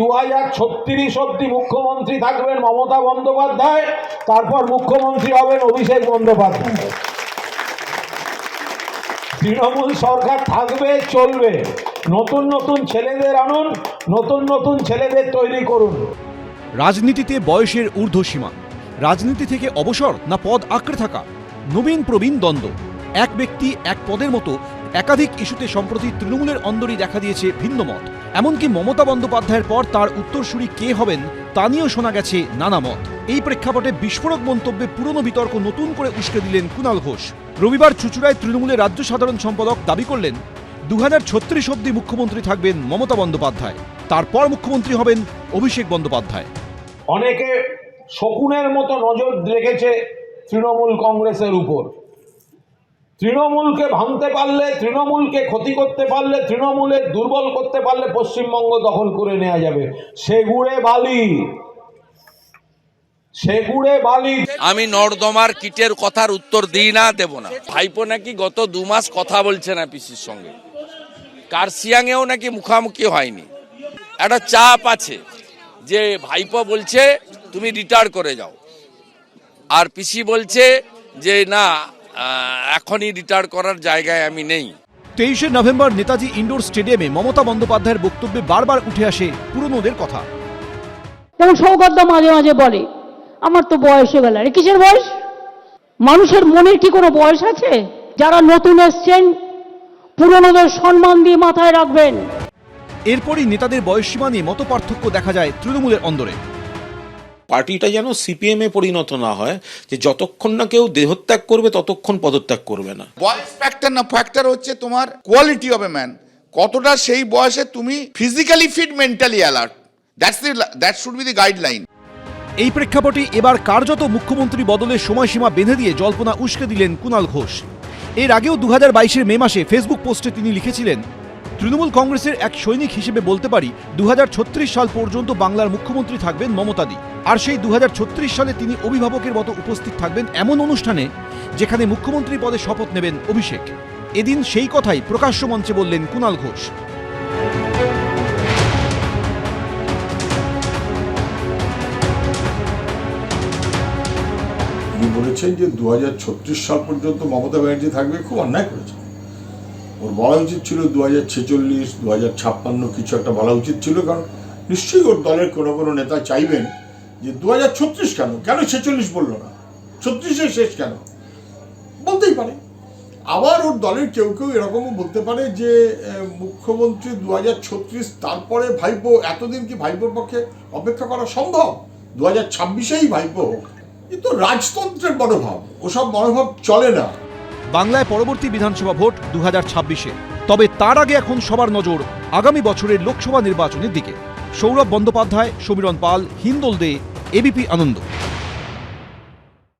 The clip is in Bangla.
দু হাজার ছত্রিশ অব্দি মুখ্যমন্ত্রী থাকবেন মমতা বন্দ্যোপাধ্যায়, তারপর মুখ্যমন্ত্রী হবেন অভিষেক বন্দ্যোপাধ্যায়। তৃণমূল সরকার থাকবে, চলবে। নতুন নতুন ছেলেদের আনুন, নতুন নতুন ছেলেদের তৈরি করুন। রাজনীতিতে বয়সের ঊর্ধ্বসীমা। রাজনীতি থেকে অবসর না পদ আঁকড়ে থাকা? নবীন প্রবীণ দ্বন্দ্ব। এক ব্যক্তি এক পদের মতো একাধিক ইস্যুতে সম্প্রতি তৃণমূলের অন্দরই দেখা দিয়েছে ভিন্ন মত। এমনকি মমতা বন্দ্যোপাধ্যায়ের পর তার উত্তরসূরি কে হবেন, তা নিয়েও শোনা গেছে নানা মত। এই প্রেক্ষাপটে বিস্ফোরক মন্তব্যে পুরনো বিতর্ক নতুন করে উস্কে দিলেন কুণাল ঘোষ। রবিবার চুচুড়ায় তৃণমূলের রাজ্য সাধারণ সম্পাদক দাবি করলেন দু হাজার ছত্রিশ অব্দি মুখ্যমন্ত্রী থাকবেন মমতা বন্দ্যোপাধ্যায়, তারপর মুখ্যমন্ত্রী হবেন অভিষেক বন্দ্যোপাধ্যায়। অনেকে শকুনের মতো নজর রেখেছে তৃণমূল কংগ্রেসের উপর। তৃণমূলকে ভাঙতে পারলে, তৃণমূলকে ক্ষতি করতে পারলে, তৃণমূলের দুর্বল করতে পারলে পশ্চিমবঙ্গ দখল করে নেওয়া যাবে। সেগুড়ে বালি। বালি। আমি নর্দমার কিটের কথার উত্তর দিই না, দেব না। ভাইপো নাকি গত দু মাস কথা বলছে না পিসির সঙ্গে। কার্সিয়াংয়েও নাকি মুখামুখি হয়নি। একটা চাপ আছে যে ভাইপো বলছে, তুমি রিটায়ার করে যাও। আর পিসি বলছে যে, না এখনই রিটায়ার করার জায়গায় আমি নেই। তেইশে নভেম্বর নেতাজি ইন্ডোর স্টেডিয়ামে মমতা বন্দ্যোপাধ্যায়ের বক্তব্যে বারবার উঠে আসে পুরনোদের কথা। যেমন সৌগত মাঝে মাঝে বলে আমার তো বয়স হয়ে গেল। আরে কিসের বয়স? মানুষের মনের কি কোনো বয়স আছে? যারা নতুন এসছেন পুরনোদের সম্মান দিয়ে মাথায় রাখবেন। এরপরই নেতাদের বয়সসীমা নিয়ে মত পার্থক্য দেখা যায় তৃণমূলের অন্দরে। পার্টিটা যেন সিপিএম এ পরিণত না হয় যে যতক্ষণ না কেউ দেহত্যাগ করবে ততক্ষণ পদত্যাগ করবে না। বয়স ফ্যাক্টর না ফ্যাক্টর হচ্ছে তোমার কোয়ালিটি অফ এ ম্যান কতটা সেই বয়সে তুমি physically fit mentally alert that's the that should be the guideline এই প্রেক্ষাপটে এবার কার্যত মুখ্যমন্ত্রী বদলের সময়সীমা বেঁধে দিয়ে জল্পনা উস্কে দিলেন কুণাল ঘোষ। এর আগেও দু হাজার বাইশের মে মাসে ফেসবুক পোস্টে তিনি লিখেছিলেন তৃণমূল কংগ্রেসের এক সৈনিক হিসেবে বলতে পারি দু হাজার ছত্রিশ সাল পর্যন্ত বাংলার মুখ্যমন্ত্রী থাকবেন মমতাদি আর সেই দু হাজার ছত্রিশ সালে তিনি অভিভাবকের মতো উপস্থিত থাকবেন এমন অনুষ্ঠানে যেখানে মুখ্যমন্ত্রী পদে শপথ নেবেন অভিষেক। এদিন সেই কথাই প্রকাশ্য মঞ্চে বললেন কুণাল ঘোষ। উনি বলেছেন যে দু হাজার ছত্রিশ সাল পর্যন্ত মমতা ব্যানার্জি থাকবে, খুব অন্যায় করেছেন। ওর বলা উচিত ছিল দু হাজার ছেচল্লিশ ছাপ্পান্ন কিছু একটা বলা উচিত ছিল, কারণ নিশ্চয়ই ওর দলের কোনো কোনো নেতা চাইবেন যে দু ছত্রিশ কেন? কেন ছেচল্লিশ বলল না? ছত্রিশে শেষ কেন? বলতেই পারে। আবার ওর দলের কেউ কেউ এরকমও বলতে পারে যে মুখ্যমন্ত্রী দু হাজার ছত্রিশ, তারপরে ভাইপো, এতদিন কি ভাইপোর পক্ষে অপেক্ষা করা সম্ভব? দু হাজার ছাব্বিশেই ভাইপো হোক। কিন্তু রাজতন্ত্রের মনোভাব। ওসব মনোভাব চলে না। বাংলায় পরবর্তী বিধানসভা ভোট দু হাজার ছাব্বিশে। তবে তার আগে এখন সবার নজর আগামী বছরের লোকসভা নির্বাচনের দিকে। সৌরভ বন্দ্যোপাধ্যায় সমীরণ পাল হিন্দোল দে এবিপি আনন্দ।